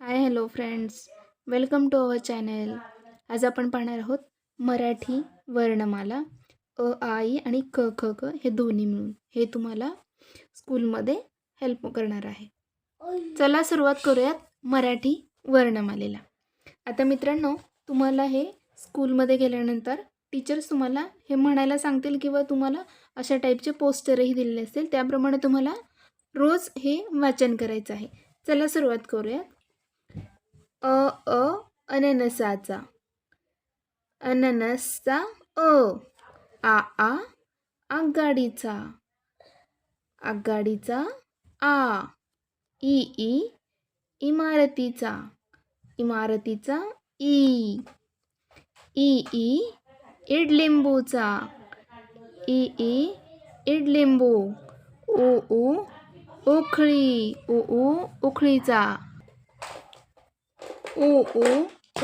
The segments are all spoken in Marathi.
Hi hello friends. Welcome to our channel. आज आपण पाहणार आहोत मराठी वर्णमाला अ आई आणि क ख क हे दोन्ही मिळून. हे तुम्हाला स्कूलमध्ये हेल्प करणार आहे. चला सुरुवात करूयात मराठी वर्णमालेला. आता मित्रांनो तुम्हाला हे स्कूलमध्ये गेल्यानंतर टीचर्स तुम्हाला हे म्हणायला सांगतील किंवा तुम्हाला अशा टाईपचे पोस्टरही दिलेले असतील. त्याप्रमाणे तुम्हाला रोज हे वाचन करायचं आहे. चला सुरुवात करूयात. अ अ अननसाचा. अननसचा अ. आ आ आगगाडीचा आगगाडीचा आ. ई ई इमारतीचा. इमारतीचा ई. ई ई इडलिंबूचा. ई ई इडलिंबू. ओ उ उखळी. ओ उ उखळीचा. उ उ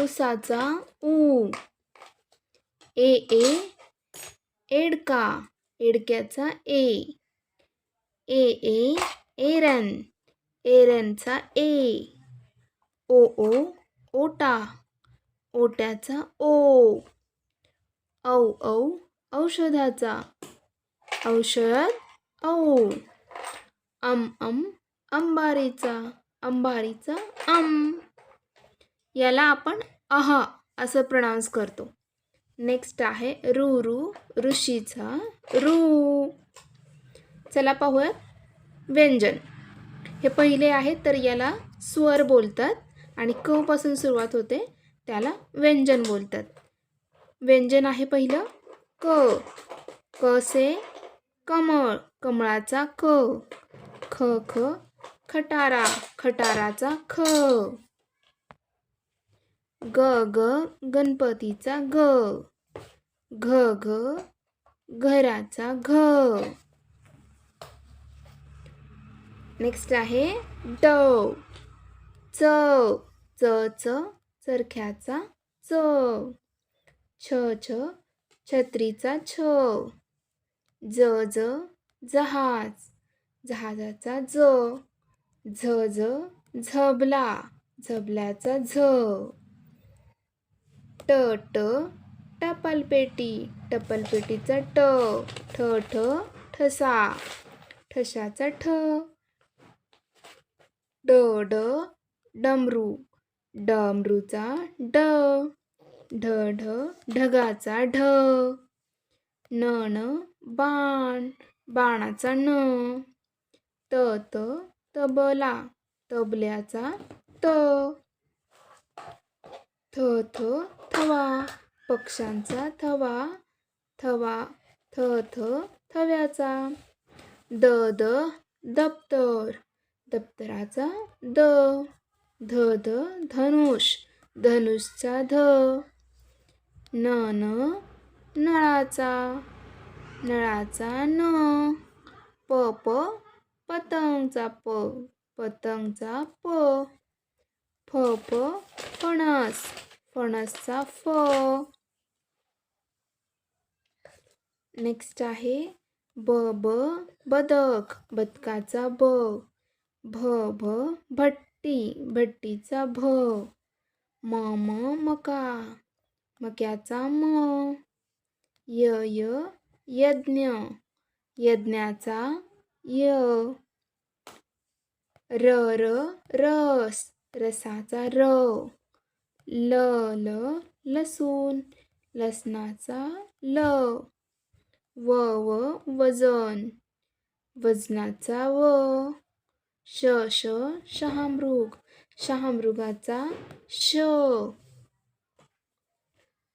उसाचा ऊ ए ए एडका एडक्याचा ए ए ए एरन एरनचा ए ओ ओ ओटा ओट्याचा ओ औ औ औषधाचा औषध औ अम अम अंबारीचा अंबारीचा अम याला आपण अह असं प्रनाऊन्स करतो. नेक्स्ट आहे रू रू ऋषीचा रू. चला पाहूयात. व्यंजन. हे पहिले आहे तर याला स्वर बोलतात आणि कपासून सुरुवात होते त्याला व्यंजन बोलतात. व्यंजन आहे पहिलं क. क से कमळ कमळाचा क. ख ख खटारा खटाराचा ख. ग ग गणपतीचा ग. घ घ घराचा घ. नेक्स्ट आहे ड. च च च चरख्याचा च. छ छ छत्रीचा छ. ज ज जहाज. जहाजाचा ज. झ झ झबला. झबल्याचा झ. ट ट टपालपेटी. टपालपेटीचा ट ठ ठ ठसा. ठशाचा ठ. ड ड डमरू. डमरूचा ड. ढ ढ ढगाचा ढ. न न बाण. बाणाचा न. त त तबला. तबल्याचा त. थ थ थवा पक्ष्यांचा थवा थवा थ थ थव्याचा. द द दप्तर दप्तराचा द. ध ध धनुष धनुषचा ध. न न नळाचा नळाचा न. प प पतंगचा प पतंगचा प. फ फ फणस. फणसचा फ. नेक्स्ट आहे ब ब बदक बदकाचा ब. भ भ भट्टी भट्टीचा भ. म म मका मक्याचा म. य य यज्ञ यज्ञाचा य. र र रस रसाचा र. ल ल लसूण लसणाचा ल. व व वजन वजनाचा व. श श शहामृग शहामृगाचा श.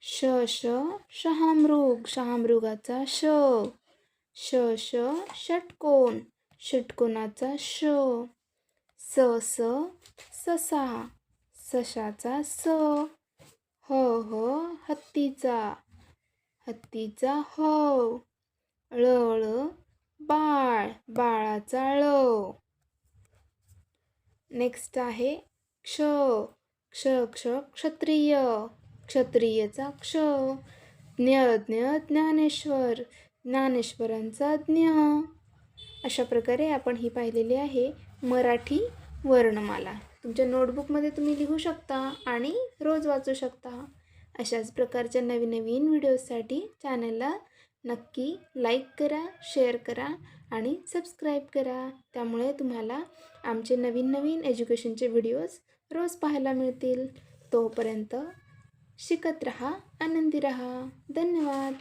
श श शहामृग शहामृगाचा श. श श षटकोण षटकोणाचा श. स स ससा सशाचा स. ह ह हत्तीचा. हत्तीचा ह. ळ ळ बाळ. बाळाचा ळ. नेक्स्ट आहे क्ष. क्ष क्ष क्षत्रिय. क्षत्रियचा क्ष. ज्ञ ज्ञ ज्ञानेश्वर. ज्ञानेश्वरांचा ज्ञ. अशा प्रकारे आपण ही पाहिलेली आहे मराठी वर्णमाला. तुमच्या नोटबुकमध्ये तुम्ही लिहू शकता आणि रोज वाचू शकता. अशाच प्रकारच्या नवीन नवीन व्हिडिओजसाठी चॅनलला नक्की लाईक करा शेअर करा आणि सबस्क्राईब करा. त्यामुळे तुम्हाला आमचे नवीन नवीन एज्युकेशनचे व्हिडिओज रोज पाहायला मिळतील. तोपर्यंत शिकत रहा आनंदी रहा. धन्यवाद.